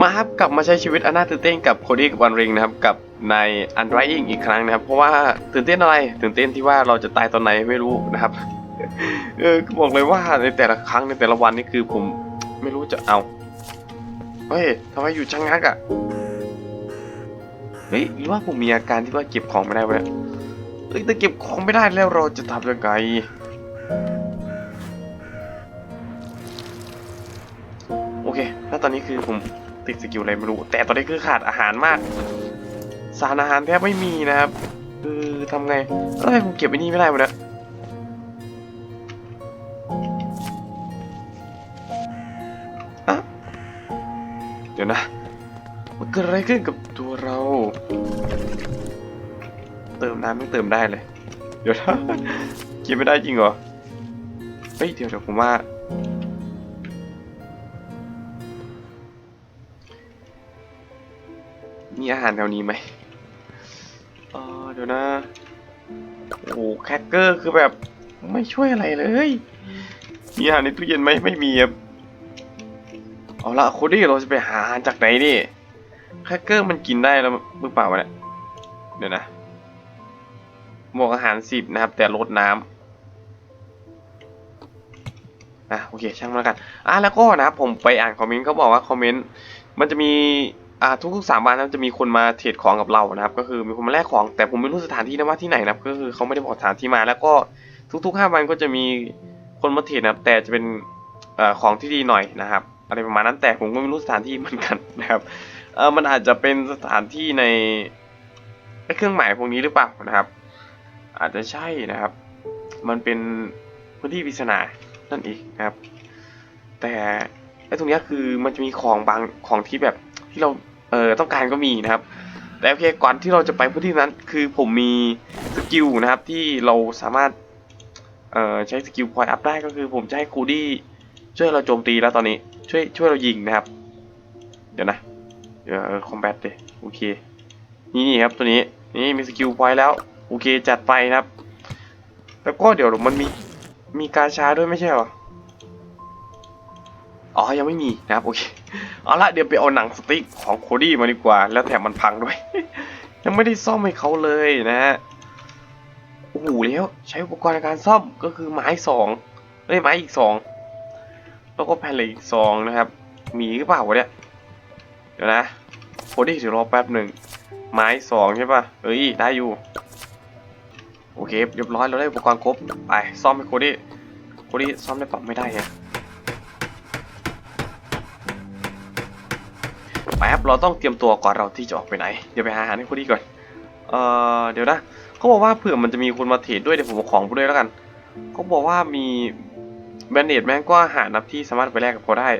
มาครับกลับมาใช้ชีวิตอันน่าตื่นเต้นกับโคดี้กับวันริงนะครับกับในอันไรอิงอีกครั้งนะครับ เพราะว่าตื่นเต้นอะไรตื่นเต้นที่ว่าเราจะตายตอนไหนไม่รู้นะครับเออบอกเลยว่าในแต่ละครั้งในแต่ละวันนี่คือผมไม่รู้จะเอาเฮ้ยทำไมอยู่ชะงักอะ่ะเฮ้ยหรือว่าผมมีอาการที่ว่าเก็บของไม่ได้วะเนี่ยเฮ้ยถ้าเก็บของไม่ได้แล้วเราจะทำยังไงโอเคแล้วตอนนี้คือผม ติดสกิลอะไรไม่รู้ แต่ตอนนี้คือขาดอาหารมาก สารอาหารแทบไม่มีนะครับ คือทำไงแล้วทำไมผมเก็บไอ้นี่ไม่ได้วะเนี่ยอะเดี๋ยวนะ มันเกิดอะไรขึ้นกับตัวเรา เติมน้ำไม่เติมได้เลย เดี๋ยวนะกินไม่ได้จริงเหรอ เฮ้ย เดี๋ยวเดี๋ยวผมว่า อาหารแถวนี้ไหมเออเดี๋ยวนะ โอ้โหแคคเกอร์คือแบบไม่ช่วยอะไรเลย มีอาหารในตู้เย็นไหมไม่มีครับ เอาละโคดี้เราจะไปหาอาหารจากไหนดิแคคเกอร์มันกินได้แล้วมือเปล่าวะเนี่ย เดี๋ยวนะหมวกอาหารสิบนะครับ แต่ลดน้ำอะโอเคช่างมันแล้วกันอะแล้วก็นะครับผมไปอ่านคอมเมนต์เขาบอกว่าคอมเมนต์มันจะมี อ่าทุกๆสามวันนะจะมีคนมาเทรดของกับเรานะครับ ก็คือมีคนมาแลกของแต่ผมไม่รู้สถานที่นะว่าที่ไหนนะครับก็คือเขาไม่ได้บอกสถานที่มา แล้วก็ทุกๆห้าวันก็จะมีคนมาเทรดนะครับ แต่จะเป็นอของที่ดีหน่อยนะครับอะไรประมาณนั้นแต่ผมก็ไม่รู้สถานที่เหมือนกันนะครับเออมันอาจจะเป็นสถานที่ในเครื่องหมายพวกนี้หรือเปล่านะครับ อาจจะใช่นะครับ มันเป็นพื้นที่ปริศนานั่นเองนะครับ แต่ไอ้ตรงนี้คือมันจะมีของบางของที่แบบที่เรา เออต้องการก็มีนะครับแต่โอเคก่อนที่เราจะไปพื้นที่นั้น คือผมมีสกิลนะครับที่เราสามารถเอ่อใช้สกิลพอยต์อัพได้ก็คือผมจะให้คูดี้ช่วยเราโจมตีแล้วตอนนี้ช่วยช่วยเรายิงนะครับ เดี๋ยวนะเดี๋ยวคอมแบทเลยโอเคนี่นี่ครับตัวนี้นี่มีสกิลพอยต์แล้วโอเคจัดไปนะครับ แล้วก็เดี๋ยวมันมีมีการช้าด้วยไม่ใช่เหรออ๋อยังไม่มีนะครับโอเค เอาละเดี๋ยวไปเอาหนังสติ๊กของโคดี้มาดีกว่า แล้วแถมมันพังด้วย ยังไม่ได้ซ่อมให้เขาเลยนะฮะโอ้โหแล้วใช้อุปกรณ์ในการซ่อมก็คือไม้สองเอ้ยไม้อีกสองแล้วก็แผ่นเหล็กอีกสองนะครับ มีหรือเปล่าวะเนี่ยเดี๋ยวนะโคดี้เดี๋ยวรอแป๊บหนึ่งไม้สองใช่ป่ะเอ้ยได้อยู่โอเคเรียบร้อยเราได้อุปกรณ์ครบไปซ่อมให้โคดี้โคดี้ซ่อมได้ปรับไม่ได้ไง แป๊บเราต้องเตรียมตัวก่อนเราที่จะออกไปไหน เดี๋ยวไปหาอาหารให้โคดี้ก่อน เอ่อเดี๋ยวนะเขาบอกว่าเผื่อมันจะมีคนมาเทรดด้วยเดี๋ยวผมเอาของไปด้วยแล้วกันเขาบอกว่ามีแบนเนตแม่งก็อาหารนับที่สามารถไปแลกกับเขาได้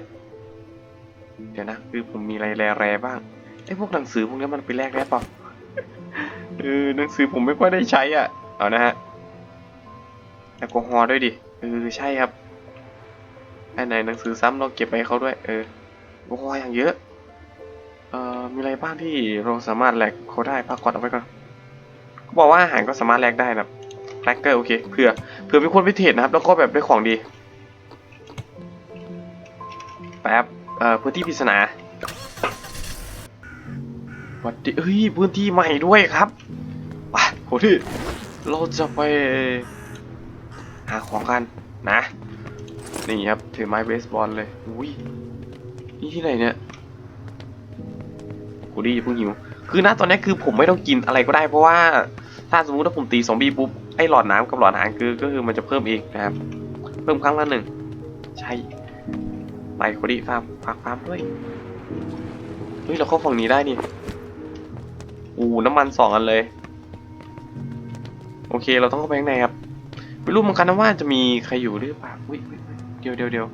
เดี๋ยวนะคือผมมีอะไรแร่ๆบ้างไอ้พวกหนังสือพวกนี้มันไปแลกได้ป่าเออหนังสือผมไม่ค่อยได้ใช้อะเอานะฮะแอลกอฮอล์ด้วยดิเออใช่ครับไอ้ไหนหนังสือซ้ำเราเก็บไปเขาด้วย เออแอลกอฮอล์อย่างเยอะ เอ่อมีอะไรบ้างที่เราสามารถแลกเขาได้พักก่อนเอาไว้ก่อนเขาบอกว่าอาหารก็สามารถแลกได้นะครับแลกเกอร์โอเคเผื่อเผื่อมีคนไปเทรดนะครับ แล้วก็แบบได้ของดีแป๊บเอ่อพื้นที่ปริศนาวัดดีเฮ้ยพื้นที่ใหม่ด้วยครับไปโหที่เราจะไปหาของกันนะ นี่ครับถือไม้เบสบอลเลยอุ้ยนี่ที่ไหนเนี่ย โหดีเพิ่งหิว คือณตอนนี้คือผมไม่ต้องกินอะไรก็ได้เพราะว่า ถ้าสมมติว่าผมตีซอมบี้ปุ๊บไอ้หลอดน้ำกับหลอดอาหารคือก็คือมันจะเพิ่มเองนะครับ เพิ่มครั้งละหนึ่งใช่ไปโคดีฟาร์มฝากฟาร์มด้วยเฮ้ยเราเข้าฝั่งนี้ได้นี่อูน้ำมันสองอันเลย โอเคเราต้องเข้าไปข้างในครับไม่รู้เหมือนกันนะว่าจะมีใครอยู่หรือเปล่าอุ้ยเดี๋ยวเดี๋ยวเดี๋ยว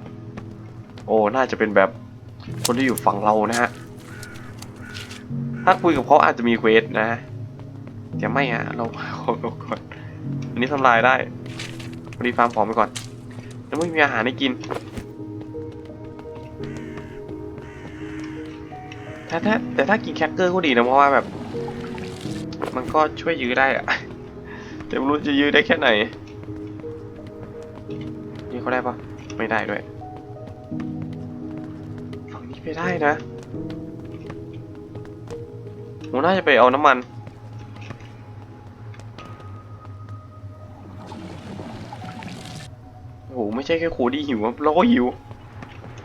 โอ้น่าจะเป็นแบบคนที่อยู่ฝั่งเรานะฮะ ถ้าคุยกับเขาอาจจะมีเควสนะแต่ไม่ฮะเราขอก่อนอันนี้ทำลายได้พอดีฟาร์มของไปก่อนแล้วไม่มีอาหารให้กินถ้าถ้าแต่ถ้ากินแคคเกอร์ก็ดีนะเพราะว่าแบบ มันก็ช่วยยื้อได้อะแต่ไม่รู้จะยื้อได้แค่ไหน นี่เขาได้ปะไม่ได้ด้วย ฝั่งนี้ไปได้นะ ผมน่าจะไปเอาน้ำมัน โอ้โห ไม่ใช่แค่โคดี้หิวเราก็หิว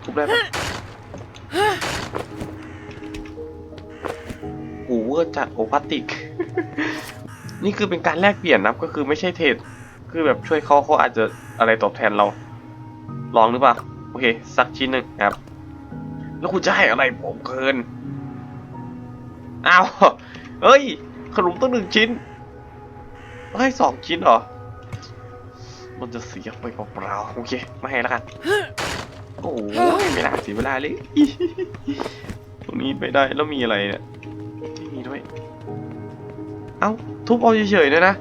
ทุบได้ปะโอ้โหเวอร์จัดโอพาติก นี่คือเป็นการแลกเปลี่ยนนะก็คือไม่ใช่เทรดคือแบบช่วยเขาเขาอาจจะอะไรตอบแทนเรา ลองหรือเปล่า โอเค สักชิ้นหนึ่งครับ แล้วคุณจะให้อะไรผมเกิน อ้าวเฮ้ย ขนมตั้งหนึ่งชิ้นให้สองชิ้นเหรอ มันจะเสียไปเปล่าๆโอเค ไม่ให้แล้วกัน โอ้ยไม่น่าเสียเวลาเลย ตรงนี้ไปได้แล้วมีอะไรเนี่ยไม่มีด้วย เอ้า ทุบเอาเฉยๆเนี่ยนะ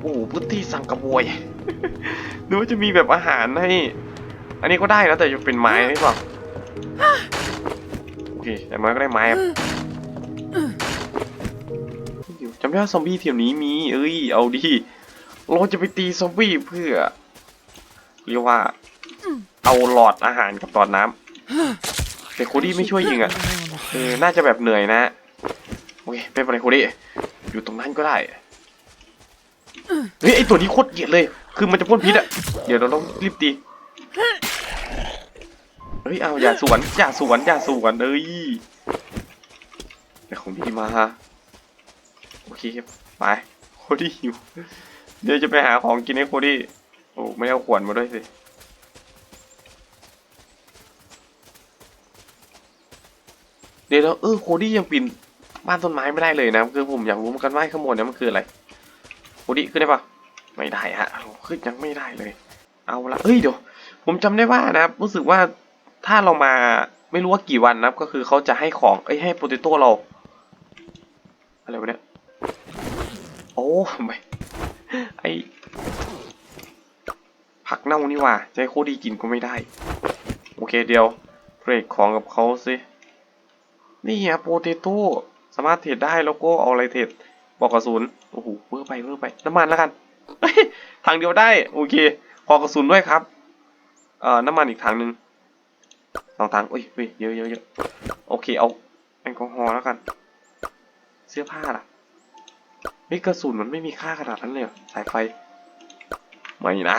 โอ้โหพื้นที่สั่งกระบวยนึกว่าจะมีแบบอาหารให้ อันนี้ก็ได้นะแต่จะเป็นไม้หรือเปล่าโอ เคแต่ไม้ก็ได้ไม้จำได้ว่าซอมบี้แถวนี้มี เอ้ย เอาดิเราจะไปตีซอมบี้เพื่อ เรียกว่า เอาหลอดอาหารกับหลอดน้ำแต่โคดี้ไม่ช่วยยิงอะเออน่าจะแบบเหนื่อยนะโอเคไม่เป็นไรโคดี้อยู่ตรงนั้นก็ได้เฮ้ยไอตัวนี้โคตรเกลียดเลย คือมันจะพ่นพิษอะ เดี๋ยวเราต้องรีบตี เฮ้ยเอาอย่าสวนอย่าสวนอย่าสวนเอ้ยแต่ของพี่มาโอเคครับไปโคดี้หิวเดี๋ยวจะไปหาของกินให้โคดี้โอ้ไม่เอาขวดมาด้วยสิเดี๋ยวเราเออโคดี้ยังปีนบ้านต้นไม้ไม่ได้เลยนะคือผมอยากรู้เหมือนกันว่าข้างบนเนี่ยมันคืออะไรโคดี้ขึ้นได้ปะไม่ได้ฮะขึ้นยังไม่ได้เลย เอาละเอ้ยเดี๋ยวผมจำได้ว่านะครับรู้สึกว่า ถ้าเรามาไม่รู้ว่ากี่วันนะก็คือเขาจะให้ของเอ้ยให้โปเตโต้เรา อะไรวะเนี่ย โอ้ไม่ไอผักเน่านี่ว่าจะให้โคดีกินก็ไม่ได้ โอเคเดียวเทรดของกับเขาสินี่ฮะโปเตโต้สามารถเทรดได้แล้วก็เอาอะไรเทรดบอกกระสุนโอ้โหเวอร์ไปเวอร์ไปน้ำมันแล้วกันเฮ้ยทางเดียวได้ โอเคพอกระสุนด้วยครับเอ่อน้ำมันอีกทางหนึ่ง สองทางอ้ยเฮ้ยเยอะเยอะเยอะโอเคเอาแอลกอฮอล์แล้วกัน เสื้อผ้าล่ะนี่กระสุนมันไม่มีค่าขนาดนั้นเลยสายไฟไม่นะ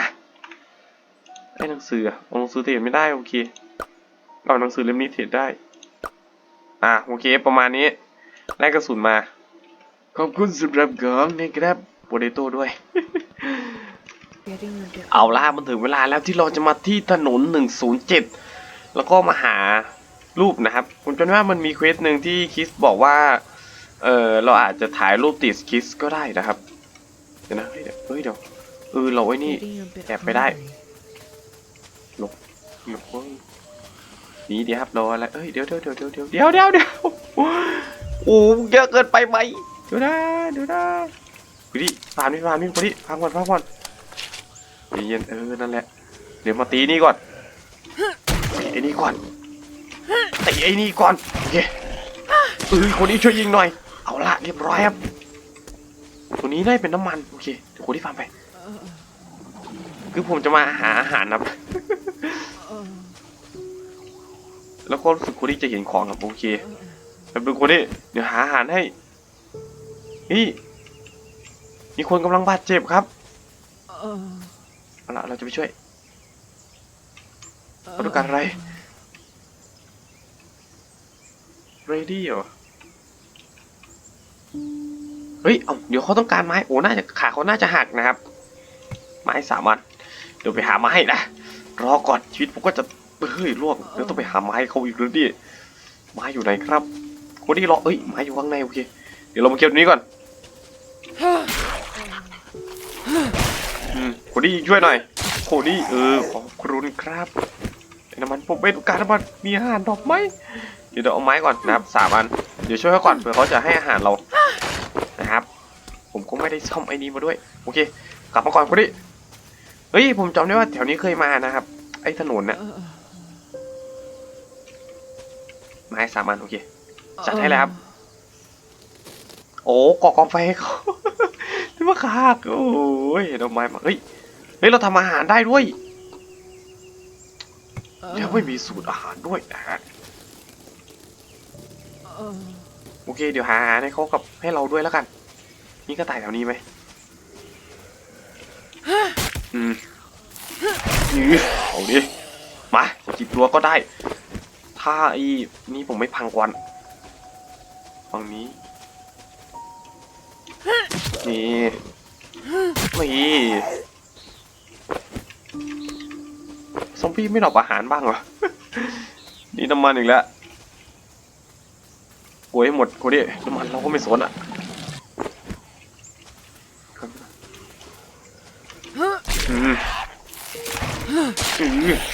ไอ้หนังสือเอาหนังสือเทรดไม่ได้โอเคเอาหนังสือเล่มนี้เทรดได้ อะโอเค ประมาณนี้ได้กระสุนมา ขอบคุณสำหรับกองนะครับโปเตโต้ด้วย เอาล่ะมันถึงเวลาแล้วที่เราจะมาที่ถนน 107 แล้วก็มาหารูปนะครับ ผมจำว่ามันมีเควสหนึ่งที่คิสบอกว่า เออเราอาจจะถ่ายรูปติดคิสก็ได้นะครับ เดี๋ยวนะเฮ้ยเดี๋ยวเฮ้ยเดี๋ยวเออเราไอ้นี่แอบไปได้หลบหลบหนีเดี๋ยวครับรออะไรเอ้ยเดี๋ยวเดี๋ยวเดี๋ยวเดี๋ยวเดี๋ยวเดี๋ยวเดี๋ยวเดี๋ยวโอ้เยอะเกินไปไหมเดี๋ยวนะเดี๋ยวนะพอดีผ่านไม่ผ่าร์มนี่ไปดิฟาร์มก่อนฟาร์มก่อนเย็นเออนั่นแหละเดี๋ยวมาตีนี่ก่อน ไอ้นี่ก่อนตีไอ้นี่ก่อนโอเคเออคนนี้ช่วยยิงหน่อย เอาละเรียบร้อยครับ ตัวนี้ได้เป็นน้ำมันโอเคเดี๋ยวคนที่ฟาร์มไป คือผมจะมาหาอาหารนะครับ Uh, แล้วก็รู้สึกคนที่จะเห็นของครับโอเคแบบดูคนนี้เดี๋ยวหาอาหารให้ นี่มีคนกำลังบาดเจ็บครับ uh, เอาละเราจะไปช่วยเขา ต้องการอะไร ready เหรอ เฮ้ย เอาเดี๋ยวเขาต้องการไม้ โอ้ น่าจะขาเขาน่าจะหักนะครับ ไม้สามารถเดี๋ยวไปหาไม้นะ รอก่อนชีวิตผมก็จะ เฮ้ยล่วงเดี๋ยวต้องไปหาไม้เขาอีกหรือดิไม้อยู่ไหนครับคนที่รอเอ้ยไม้อยู่ข้างในโอเค เดี๋ยวเรามาเก็บตรงนี้ก่อนอืมคนนี้ช่วยหน่อยโคนี่เออขอบคุณครับ น้ำมันผมเป็นการน้ำมันมีอาหารดอกไม้เดี๋ยวเอาไม้ก่อนนะครับสามอันเดี๋ยวช่วยเขาก่อนเผื่อเขาจะให้อาหารเรานะครับ ผมก็ไม่ได้ซ่อมไอ้นี้มาด้วยโอเค กลับมาก่อนคนนี้เฮ้ยผมจำได้ว่าแถวนี้เคยมานะครับ ไอ้ถนนเนี่ยไม้สามอันโอเคจัดให้แล้วครับโอ้ก่อกองไฟให้เขาที่มาคากโอ้ยดอกไม้มาเฮ้ยเฮ้ยเราทำอาหารได้ด้วย uh, ยังไม่มีสูตรอาหารด้วยนะฮะ uh, โอเค เดี๋ยวหาอาหารให้เขากับให้เราด้วยแล้วกันมีกระต่ายแถวนี้ไหมอืมนี่เอาดิ มากี่ตัวก็ได้ ถ้าไอ้นี่ผมไม่พังก่อนฝั่งนี้ นี่นี่ ซอมบี้ไม่หลอกอาหารบ้างเหรอ นี่น้ำมันอีกแล้วโวยให้หมดกูดิน้ำมันเราก็ไม่สนอะ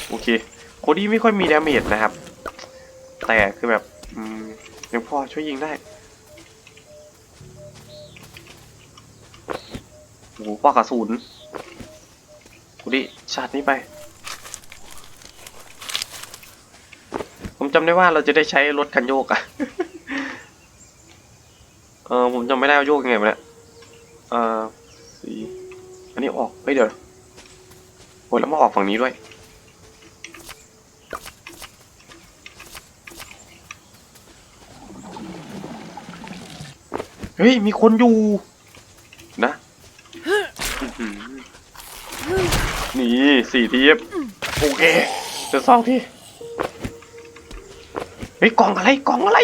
โอเคโคดี้ไม่ค่อยมีดาเมจนะครับ แต่คือแบบยังพอช่วยยิงได้โอ้โหปอกกระสุนโคดี้ชาร์จนี้ไป ผม จำได้ว่าเราจะได้ใช้รถคันโยกอะเออผมจำไม่ได้ว่าโยกยังไงวะเนี่ยเออสีอันนี้ออกเฮ้ยเดี๋ยวโอ้ยแล้วมาออกฝั่งนี้ด้วย เฮ้ย มีคนอยู่ นะหนี่สี่ทีโอเคเดี๋ยวสองที เฮ้ยกล่องอะไรกล่องอะไร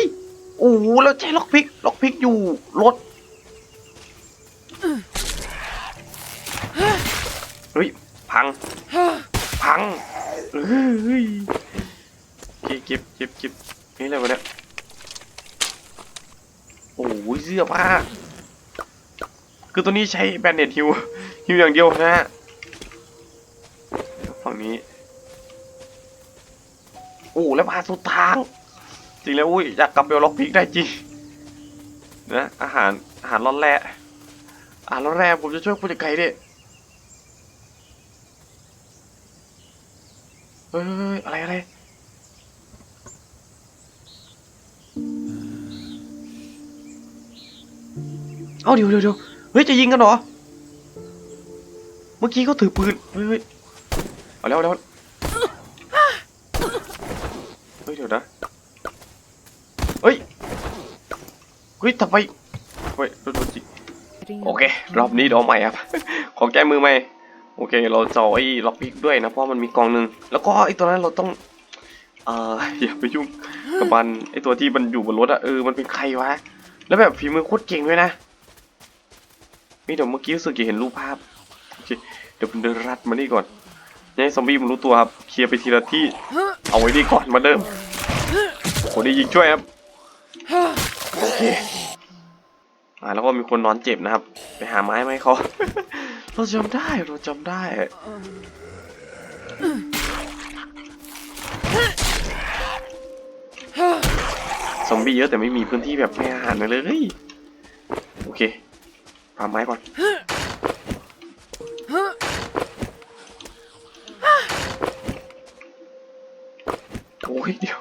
โอ้โหแล้วใช้ล็อกพิกล็อกพิกอยู่รถเฮ้ยพัง พังเฮ้ยเก็บเก็บเก็บเก็บนี่อะไรวะเนี่ยโอ้ยเสื้อผ้าคือตัวนี้ใช้แบนเน็ตฮิวฮิวอย่างเดียวนะฮะฝั่งนี้โอ้แล้วมาสุดทาง จริงแล้วอุ้ยอยากกลับไปเอาล็อกพิกได้จริงนะอาหารอาหารร้อนแร่อาหารร้อนแร่ผมจะช่วยคุณจะไกลดิเฮ้ยเฮ้ยอะไรอะไรเอาเดี๋ยวเดี๋ยวเฮ้ยจะยิงกันเหรอ เมื่อกี้เขาถือปืน เฮ้ยเฮ้ยเอาแล้วเอาแล้วเฮ้ยเดี๋ยวนะ เฮ้ย เฮ้ยทำไมเฮ้ยโดนโดนจิโอเค รอบนี้เดี๋ยวเอาใหม่ครับ ขอแก้มือใหม่ โอเค เราจะเอาไอ้ล็อกพิกด้วยนะ เพราะมันมีกองหนึ่ง แล้วก็ไอ้ตัวนั้นเราต้อง เอ่อ อย่าไปยุ่งกับมัน ไอ้ตัวที่มันอยู่บนรถอะเออ มันเป็นใครวะ แล้วแบบฝีมือโคตรเก่งด้วยนะนี่เดี๋ยวเมื่อกี้รู้สึกจะเห็นรูปภาพ โอเค เดี๋ยวผมเดินรัดมานี่ก่อนอย่าให้ซอมบี้มันรู้ตัวครับ เคลียร์ไปทีละที่ เอาไว้นี่ก่อนมาเริ่มโคนนี้ยิงช่วยครับ โอเคอ่าแล้วก็มีคนนอนเจ็บนะครับ ไปหาไม้ไหมเขาเราจำได้เราจำได้ซอมบี้เยอะแต่ไม่มีพื้นที่แบบให้อาหารเลยโอเคหาไม้ก่อนโอ้ยเดี๋ยว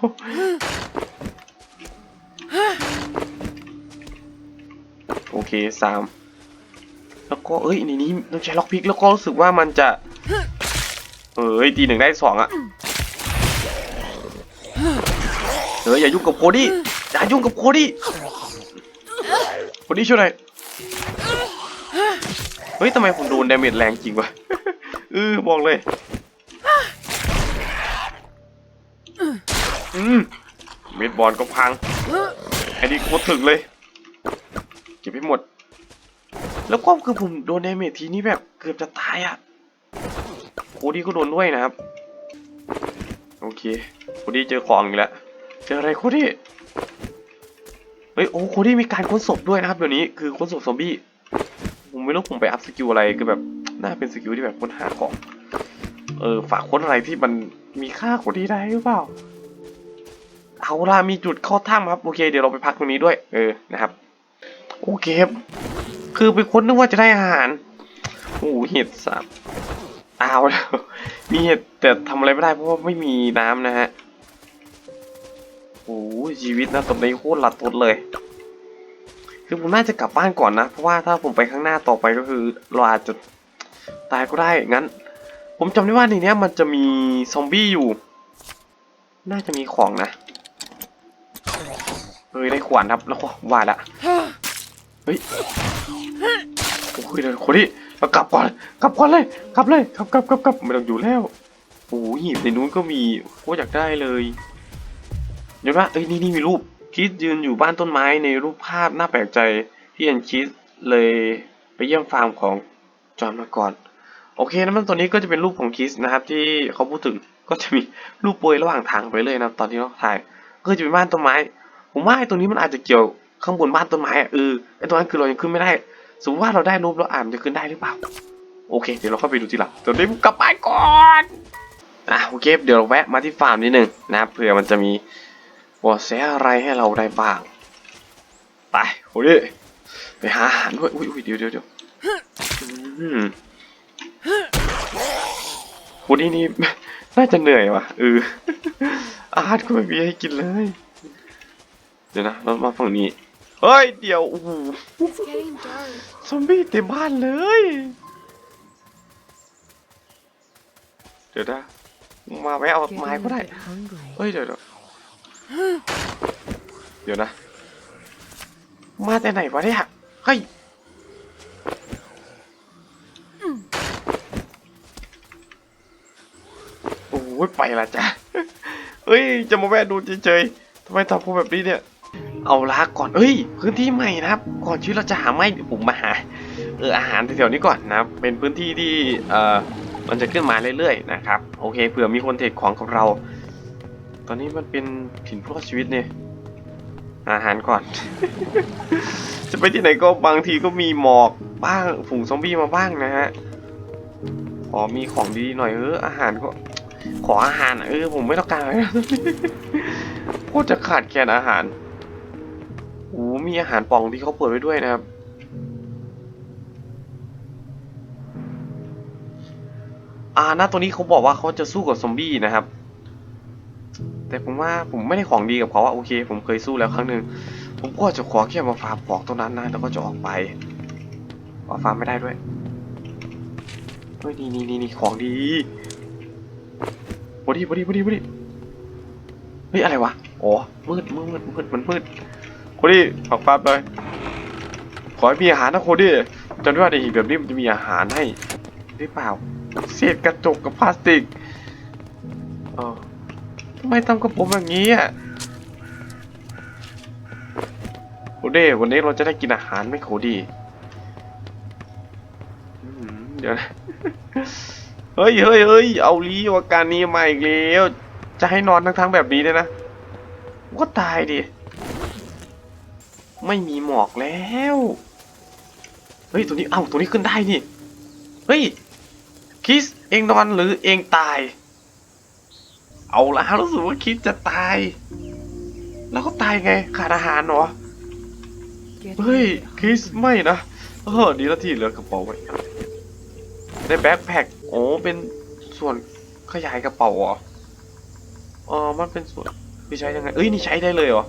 สามแล้วก็เอ้ยในนี้ต้องใช้ล็อกพิกแล้วก็รู้สึกว่ามันจะเอ้ยตีหนึ่งได้สองอะเฮ้ยอย่ายุ่งกับโคดี้อย่ายุ่งกับโคดี้โคดี้ช่วยหน่อยเฮ้ยทำไมผมโดนดาเมจแรงจริงวะเออบอกเลยอืมเม็ดบอลก็พังไอ้นี่โคตรถึกเลย ก็บให้หมด แล้วก็คือผมโดนเดเมจทีนี้แบบเกือบจะตายอะโคดี้ก็โดนด้วยนะครับ โอเคโคดี้เจอของอีกแล้ว เจออะไรโคดี้เฮ้ยโอ้โคดี้มีการค้นศพด้วยนะครับเดี๋ยวนี้คือค้นศพซอมบี้ผมไม่รู้ผมไปอัพสกิลอะไรคือแบบน่าเป็นสกิลที่แบบค้นหาของเออฝากค้นอะไรที่มันมีค่าโคดี้ได้หรือเปล่าเอาล่ะมีจุดเข้าถ้ำครับโอเคเดี๋ยวเราไปพักตรงนี้ด้วยเออนะครับ โอเคครับคือไปค้นนึกว่าจะได้อาหารโอ้โหเห็ดสับอ้าวแล้วมีเห็ดแต่ทำอะไรไม่ได้เพราะว่าไม่มีน้ำนะฮะโอ้ชีวิตนะตอนนี้โคตรหลัดทดเลย คือผมน่าจะกลับบ้านก่อนนะ เพราะว่าถ้าผมไปข้างหน้าต่อไปก็คือเราอาจจะตายก็ได้ งั้น ผมจำได้ว่าในเนี้ยมันจะมีซอมบี้อยู่ น่าจะมีของนะเฮ้ยได้ขวานครับแล้วก็ว่าละ เฮ้ยโอ้ยเดี๋ยวคนนี้เรากลับก่อนกลับก่อนเลยกลับเลยกลับกลับกลับกลับไม่ต้องอยู่แล้วโอ้ยหีบในนู้นก็มีโคตรอยากได้เลยเดี๋ยวนะเอ้ยนี่นี่มีรูปคิดยืนอยู่บ้านต้นไม้ในรูปภาพน่าแปลกใจพี่แอนคิดเลยไปเยี่ยมฟาร์มของจอห์นมาก่อนโอเคนะมันตัวนี้ก็จะเป็นรูปของคิสนะครับ ที่เขาพูดถึงก็จะมีรูปโปรยระหว่างทางไปเลยนะตอนที่เราถ่ายก็จะเป็นบ้านต้นไม้ผมว่าไอ้ตัวนี้มันอาจจะเกี่ยว ข้างบนบ้านต้นไม้อะเออไอ้ตัวนั้นคือเรายังขึ้นไม่ได้ สมมติว่าเราได้รูปแล้วอ่านจะขึ้นได้หรือเปล่า โอเค เดี๋ยวเราเข้าไปดูทีหลังตอนนี้ผมกลับบ้านก่อนอะโอเคเดี๋ยวเราแวะมาที่ฟาร์มนิดนึงนะเผื่อมันจะมีบาะแสอะไรให้เราได้บ้างไปโอ้ยไปหาอาหารด้วยอุ้ยอุ้ยเดี๋ยวเดี๋ยวเดี๋ยวอืมวันนี้นี่น่าจะเหนื่อยว่ะเอออาหารก็ไม่มีให้กินเลย เดี๋ยวนะเรามาฝั่งนี้ เฮ้ย เดี๋ยว โอ้โห It's getting dark. ซอมบี้เต็มบ้านเลย เดี๋ยวนะมาไม่เอาไม้ก็ได้ Getting a bit hungry. เฮ้ย เดี๋ยวเดี๋ยวเดี๋ยวนะ มาแต่ไหนวะเนี่ย เฮ้ยโอ้ยไปละจ้ะเฮ้ย จะมาแวะดูเฉยๆทำไมทำพวกแบบนี้เนี่ย เอาละก่อนเอ้ย พื้นที่ใหม่นะครับ ก่อนที่เราจะหาไม้เดี๋ยวผมมาหาเอออาหารแถวๆนี้ก่อนนะครับเป็นพื้นที่ที่เอ่อมันจะขึ้นมาเรื่อยๆนะครับโอเคเผื่อมีคนเทรดของกับเรา ตอนนี้มันเป็นถิ่นผู้รอดชีวิตเนี่ยอาหารก่อน จะไปที่ไหนก็บางทีก็มีหมอกบ้างฝูงซอมบี้มาบ้างนะฮะขอมีของดีหน่อยเอออาหารก็ ขออาหารเออผมไม่ต้องการอะไรโคตรจะขาดแคลนอาหาร โอ้มีอาหารป่องที่เขาเปิดไว้ด้วยนะครับ อ่าณตัวนี้เขาบอกว่าเขาจะสู้กับซอมบี้นะครับ แต่ผมว่าผมไม่ได้ของดีกับเขาอะโอเค ผมเคยสู้แล้วครั้งหนึ่งผมก็จะขอแค่มาฟาร์มของตรงนั้นนะแล้วก็จะออกไปฟาร์มไม่ได้ด้วยเฮ้ยนี่นี่นี่นี่ของดีพอดีพอดีพอดีพอดีเฮ้ยอะไรวะ อ๋อ มืดมืดมืดมืดมันมืดโค ดี้ออกฟาร์มเลยขอให้มีอาหารนะโคดี้จำได้ว่าในหีบแบบนี้มันจะมีอาหารให้หรือเปล่า เศษกระจกกับพลาสติกออทำไมทำกับผมอย่างนี้อะโคดีวันนี้เราจะได้กินอาหารไหมโคดีอืมเดี๋ยวนะเฮ้ยเฮ้ยเฮ้ยเอาลีอาการนี้มาอีกแล้ว จะให้นอนทั้งๆแบบนี้เลยนะ ก็ตายดิ ไม่มีหมอกแล้ว เฮ้ย ตัวนี้ เอ้า ตัวนี้ขึ้นได้นี่ เฮ้ย คิส เองนอนหรือเองตาย เอาละรู้สึกว่าคิดจะตาย แล้วก็ตายไง ขาดอาหารเหรอ เฮ้ย คิสไม่นะเออดีแล้วที่เหลือกระเป๋าไว้ได้แบ็คแพ็คโอ้เป็นส่วนขยายกระเป๋าออ๋อมันเป็นส่วนพี่ใช้ยังไง เอ้ย นี่ใช้ได้เลยเหรอ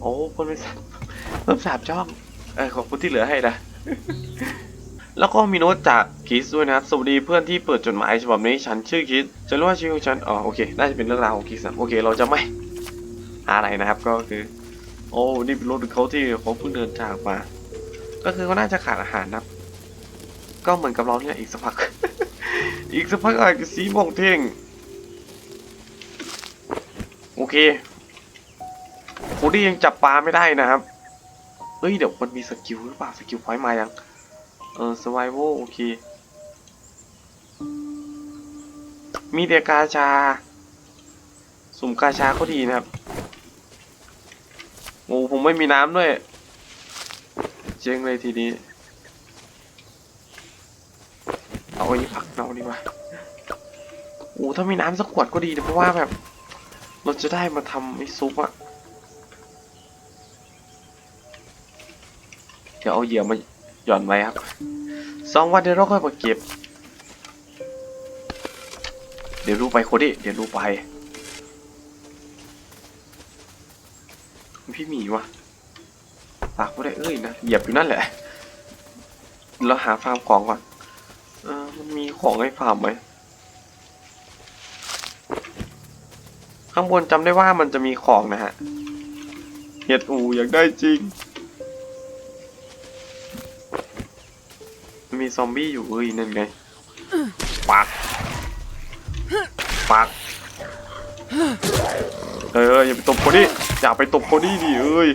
โอ้คนเป็น เพิ่มสามช่องเออขอบคุณที่เหลือให้นะ แล้วก็มีโน้ตจากคิสด้วยนะครับสวัสดีเพื่อนที่เปิดจดหมายฉบับนี้ฉันชื่อคิสจะรู้ว่าชื่อของฉัน อ๋อโอเค น่าจะเป็นเรื่องราวของคิสนะโอเค เราจะไม่หาอะไรนะครับก็คือ โอ้นี่เป็นรถเขาที่เขาเพิ่งเดินทางมา ก็คือเขาน่าจะขาดอาหารนะครับก็เหมือนกับเราเนี่ยอีกสักพัก อีกสักพักอาจจะสีโมงเท่งโอเคโคดี้ยังจับปลาไม่ได้นะครับ เอ้ยเดี๋ยวมันมีสกิลหรือเปล่าสกิลพอยต์มายังเออ survival โอเค มีแต่กาชา สุ่มกาชาก็ดีนะครับโอ้ผมไม่มีน้ำด้วย เจ๊งเลยทีนี้ เอาอันนี้พักเราดีกว่าโอ้ถ้ามีน้ำสักขวดก็ดีนะเพราะว่าแบบ เราจะได้มาทำไอ้ซุปอะ ดี๋ยวเอาเหยื่อมาหย่อนไว้ครับสองวันเดี๋ยวเราค่อยมาเก็บ เดี๋ยวรู้ไปโคดิเดี๋ยวรู้ไป พี่หมีวะปากไม่ได้เอ้ยนะเหยียบอยู่นั่นแหละเราหาฟาร์มของก่อนเออมันมีของให้ฟาร์มไหมข้างบนจำได้ว่ามันจะมีของนะฮะเห็ดอูอยากได้จริง มันมีซอมบี้อยู่เอ้ยนั่นไงปักปักเอออย่าไปตบคนนี้อย่าไปตบคนนี้ดิเอ้ย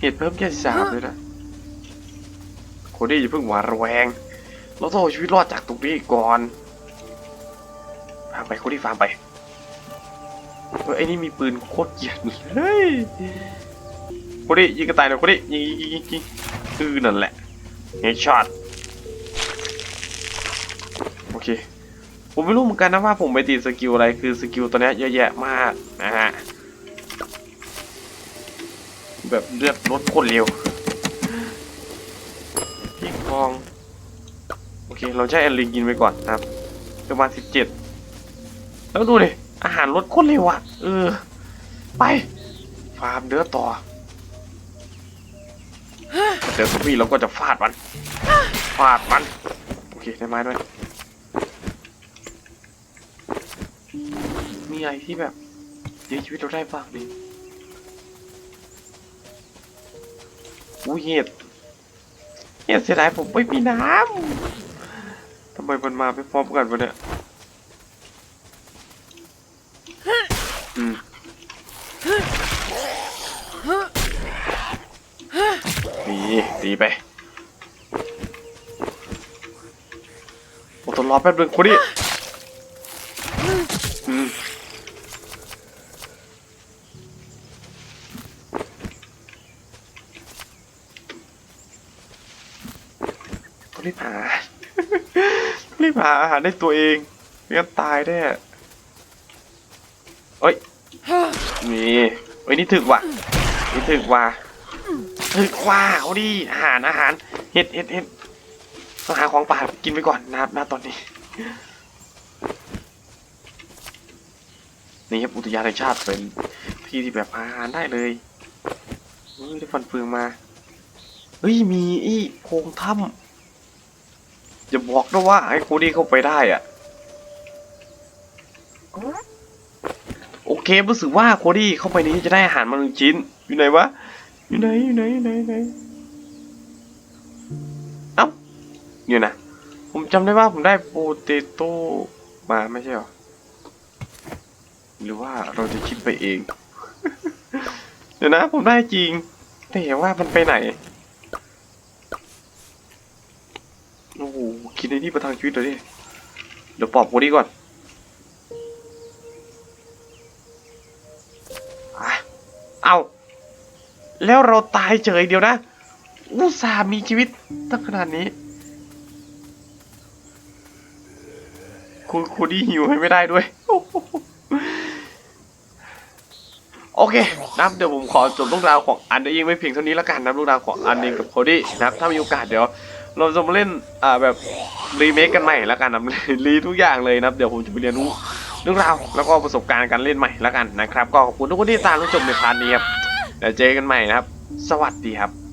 เห็ดเพิ่มแค่สามเลยนะโคดี้อย่าเพิ่งหวาดระแวง เราต้องเอาชีวิตรอดจากตรงนี้ก่อนฟาร์มไปโคดี้ฟาร์มไปเฮ้ย ไอ้นี่มีปืนโคตรเกลียดเลยเฮ้ยโคดี้ยิงกระต่ายหน่อยโคดี้ยิงยิงยิงยิงคือนั่นแหละเฮดช็อตโอเคผมไม่รู้เหมือนกันนะว่าผมไปติดสกิลอะไรคือสกิลตัวนี้เยอะแยะมากนะฮะแบบเลือดลดโคตรเร็วที่กอง โอเค เราใช้แอนลิงกินไปก่อนนะครับประมาณสิบเจ็ดแล้วดูดิ อาหารลดคตรเร็วอะ เออ ไป ฟาร์มเนื้อต่อเจอซอมบี้เราก็จะฟาดมัน ฟาดมัน โอเคได้ไม้ด้วย มีอะไรที่แบบยื้อชีวิตเราได้บ้างดิอู้เห็ดเห็ดเสียดายผมไม่มีน้ำทำไมมันมาไม่พร้อมกันวะเนี่ย รอแป๊บนึงคนนี้ต้องรีบหา รีบหาอาหารได้ตัวเองไม่งั้นตายแน่เอ้ยนี่เอ้ยนี่ถึกว่ะ นี่ถึกว่ะถึกว่ะเอาดิอาหารอาหารเห็ดเห็ดเห็ด ต้องหาของป่ากินไปก่อนนะครับณตอนนี้ นี่ครับอุทยานแห่งชาติเป็นที่ที่แบบหาอาหารได้เลยเฮ้ยได้ฟันเฟืองมา เฮ้ย มีอ้โพงถ้ำอย่าบอกนะว่าไอ้โคดี้เข้าไปได้อะโอเครู้สึกว่าโคดี้เข้าไปนนี้จะได้อาหารมาหนึ่งชิ้น อยู่ไหนวะ อยู่ไหนอยู่ไหนอยู่ไหน อยู่นะ ผมจำได้ว่าผมได้โปเตโต้มาไม่ใช่หรอ หรือว่าเราจะคิดไปเอง เดี๋ยวนะ ผมได้จริง แต่ว่ามันไปไหน โอ้โห คิดในนี่ประทังชีวิตเลยดิเดี๋ยวปอบโคดี้ก่อนเอา แล้วเราตายเฉยเดียวนะ อุตส่าห์มีชีวิตตั้งขนาดนี้ คุณคุณดีหิวให้ไม่ได้ด้วย โอเคนะครับเดี๋ยวผมขอจบเรื่องราวของอันเดอร์ยิงไม่เพียงเท่านี้แล้วกันนะเรื่องราวของอันเองกับโคดี้นะครับถ้ามีโอกาสเดี๋ยว เราจะมาเล่นอ่าแบบรีเมคกันใหม่แล้วกันนะรีทุกอย่างเลยนะครับเดี๋ยวผมจะไปเรียนรู้เรื่องราวแล้วก็ประสบการณ์การเล่นใหม่แล้วกันนะครับ ก็ขอบคุณทุกคนที่ตามรับชมในพาร์ทนี้ครับเดี๋ยวเจอกันใหม่นะครับ สวัสดีครับ